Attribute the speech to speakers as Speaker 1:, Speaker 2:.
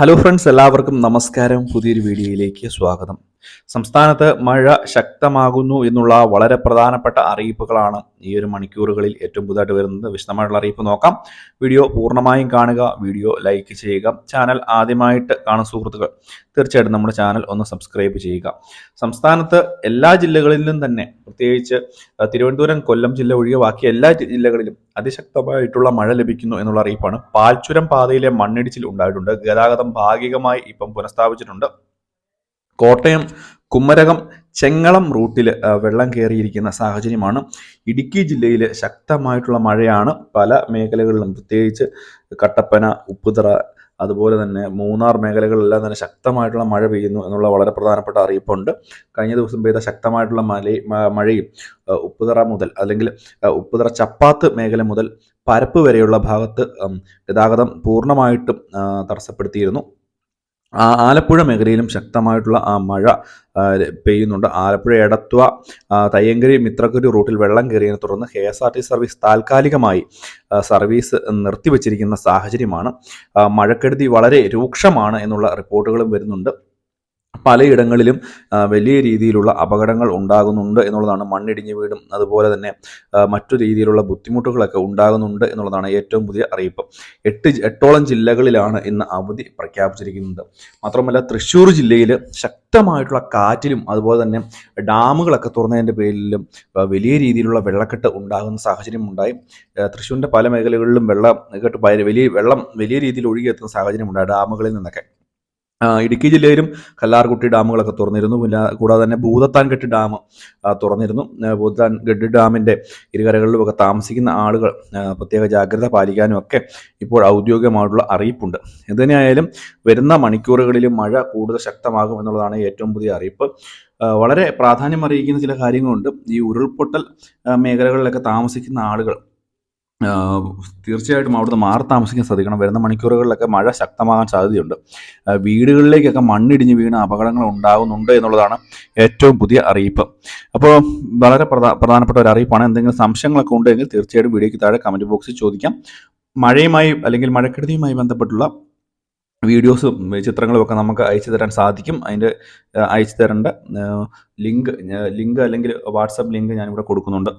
Speaker 1: Hello friends എല്ലാവർക്കും നമസ്കാരം. പുതിയൊരു വീഡിയോയിലേക്ക് സ്വാഗതം. സംസ്ഥാനത്ത് മഴ ശക്തമാകുന്നു എന്നുള്ള വളരെ പ്രധാനപ്പെട്ട അറിയിപ്പുകളാണ് ഈ ഒരു മണിക്കൂറുകളിൽ ഏറ്റവും പുതുതായിട്ട് വരുന്നത്. വിശദമായിട്ടുള്ള അറിയിപ്പ് നോക്കാം. വീഡിയോ പൂർണമായും കാണുക വീഡിയോ ലൈക്ക് ചെയ്യുക ചാനൽ ആദ്യമായിട്ട് കാണുന്ന സുഹൃത്തുക്കൾ തീർച്ചയായിട്ടും നമ്മുടെ ചാനൽ ഒന്ന് സബ്സ്ക്രൈബ് ചെയ്യുക. സംസ്ഥാനത്ത് എല്ലാ ജില്ലകളിലും തന്നെ പ്രത്യേകിച്ച് തിരുവനന്തപുരം കൊല്ലം ജില്ല ഒഴികെ ബാക്കി എല്ലാ ജില്ലകളിലും അതിശക്തമായിട്ടുള്ള മഴ ലഭിക്കുന്നു എന്നുള്ള അറിയിപ്പാണ്. പാൽച്ചുരം പാതയിലെ മണ്ണിടിച്ചിൽ ഉണ്ടായിട്ടുണ്ട്. ഗതാഗതം ഭാഗികമായി ഇപ്പം പുനഃസ്ഥാപിച്ചിട്ടുണ്ട്. കോട്ടയം കുമരകം ചെങ്ങളം റൂട്ടിൽ വെള്ളം കയറിയിരിക്കുന്ന സാഹചര്യമാണ്. ഇടുക്കി ജില്ലയിൽ ശക്തമായിട്ടുള്ള മഴയാണ്. പല മേഖലകളിലും പ്രത്യേകിച്ച് കട്ടപ്പന ഉപ്പുതറ അതുപോലെ തന്നെ മൂന്നാർ മേഖലകളിലെല്ലാം തന്നെ ശക്തമായിട്ടുള്ള മഴ പെയ്യുന്നു എന്നുള്ള വളരെ പ്രധാനപ്പെട്ട അറിയിപ്പുണ്ട്. കഴിഞ്ഞ ദിവസം പെയ്ത ശക്തമായിട്ടുള്ള മല മഴയും ഉപ്പുതറ മുതൽ അല്ലെങ്കിൽ ഉപ്പുതറ ചപ്പാത്ത് മേഖല മുതൽ പരപ്പ് വരെയുള്ള ഭാഗത്ത് ഗതാഗതം പൂർണമായിട്ടും തടസ്സപ്പെടുത്തിയിരുന്നു. ആലപ്പുഴ മേഖലയിലും ശക്തമായിട്ടുള്ള ആ മഴ പെയ്യുന്നുണ്ട്. ആലപ്പുഴ എടത്വ തയ്യങ്കരി മിത്രക്കുരി റൂട്ടിൽ വെള്ളം കയറിയതിനെ തുടർന്ന് K S R T service താൽക്കാലികമായി സർവീസ് നിർത്തിവച്ചിരിക്കുന്ന സാഹചര്യമാണ്. മഴക്കെടുതി വളരെ രൂക്ഷമാണ് എന്നുള്ള റിപ്പോർട്ടുകളും വരുന്നുണ്ട്. പലയിടങ്ങളിലും വലിയ രീതിയിലുള്ള അപകടങ്ങൾ ഉണ്ടാകുന്നുണ്ട് എന്നുള്ളതാണ് മണ്ണിടിഞ്ഞ് വീടും അതുപോലെ തന്നെ മറ്റു രീതിയിലുള്ള ബുദ്ധിമുട്ടുകളൊക്കെ ഉണ്ടാകുന്നുണ്ട് എന്നുള്ളതാണ് ഏറ്റവും പുതിയ അറിയിപ്പ്. എട്ട് എട്ടോളം ജില്ലകളിലാണ് ഇന്ന് അവധി പ്രഖ്യാപിച്ചിരിക്കുന്നത്. മാത്രമല്ല തൃശ്ശൂർ ജില്ലയിൽ ശക്തമായിട്ടുള്ള കാറ്റിലും അതുപോലെ തന്നെ ഡാമുകളൊക്കെ തുറന്നതിന്റെ പേരിലും വലിയ രീതിയിലുള്ള വെള്ളക്കെട്ട് ഉണ്ടാകുന്ന സാഹചര്യം ഉണ്ടായി. തൃശ്ശൂരിന്റെ പല മേഖലകളിലും വെള്ളം കെട്ട് വലിയ വെള്ളം വലിയ രീതിയിൽ ഒഴുകിയെത്തുന്ന സാഹചര്യം ഉണ്ടായി ഡാമുകളിൽ നിന്നൊക്കെ. ഇടുക്കി ജില്ലയിലും കല്ലാർകുട്ടി ഡാമുകളൊക്കെ തുറന്നിരുന്നു. പിന്നെ കൂടാതെ തന്നെ ഭൂതത്താൻകെട്ട് ഡാം തുറന്നിരുന്നു. ഭൂതത്താൻകെട്ട് ഡാമിന്റെ ഇരുകരകളിലുമൊക്കെ താമസിക്കുന്ന ആളുകൾ പ്രത്യേക ജാഗ്രത പാലിക്കാനും ഒക്കെ ഇപ്പോൾ ഔദ്യോഗികമായിട്ടുള്ള അറിയിപ്പുണ്ട്. എന്തിനായാലും വരുന്ന മണിക്കൂറുകളിലും മഴ കൂടുതൽ ശക്തമാകും എന്നുള്ളതാണ് ഏറ്റവും പുതിയ അറിയിപ്പ്. വളരെ പ്രാധാന്യം അറിയിക്കുന്ന ചില കാര്യങ്ങളുണ്ട്. ഈ ഉരുൾപൊട്ടൽ മേഖലകളിലൊക്കെ താമസിക്കുന്ന ആളുകൾ തീർച്ചയായിട്ടും അവിടുന്ന് മാറി താമസിക്കാൻ ശ്രദ്ധിക്കണം. വരുന്ന മണിക്കൂറുകളിലൊക്കെ മഴ ശക്തമാകാൻ സാധ്യതയുണ്ട്. വീടുകളിലേക്കൊക്കെ മണ്ണിടിഞ്ഞ് വീണ് അപകടങ്ങൾ ഉണ്ടാകുന്നുണ്ട് എന്നുള്ളതാണ് ഏറ്റവും പുതിയ അറിയിപ്പ്. അപ്പോൾ വളരെ പ്രധാ പ്രധാനപ്പെട്ട ഒരു അറിയിപ്പാണ്. എന്തെങ്കിലും സംശയങ്ങളൊക്കെ ഉണ്ടെങ്കിൽ തീർച്ചയായിട്ടും വീഡിയോയ്ക്ക് താഴെ കമന്റ് ബോക്സിൽ ചോദിക്കാം. മഴയുമായി അല്ലെങ്കിൽ മഴക്കെടുതിയുമായി ബന്ധപ്പെട്ടുള്ള വീഡിയോസും ചിത്രങ്ങളും ഒക്കെ നമുക്ക് അയച്ചു തരാൻ സാധിക്കും. അതിന്റെ അയച്ചു തരേണ്ട ലിങ്ക് ലിങ്ക് അല്ലെങ്കിൽ വാട്സപ്പ് ലിങ്ക് ഞാനിവിടെ കൊടുക്കുന്നുണ്ട്.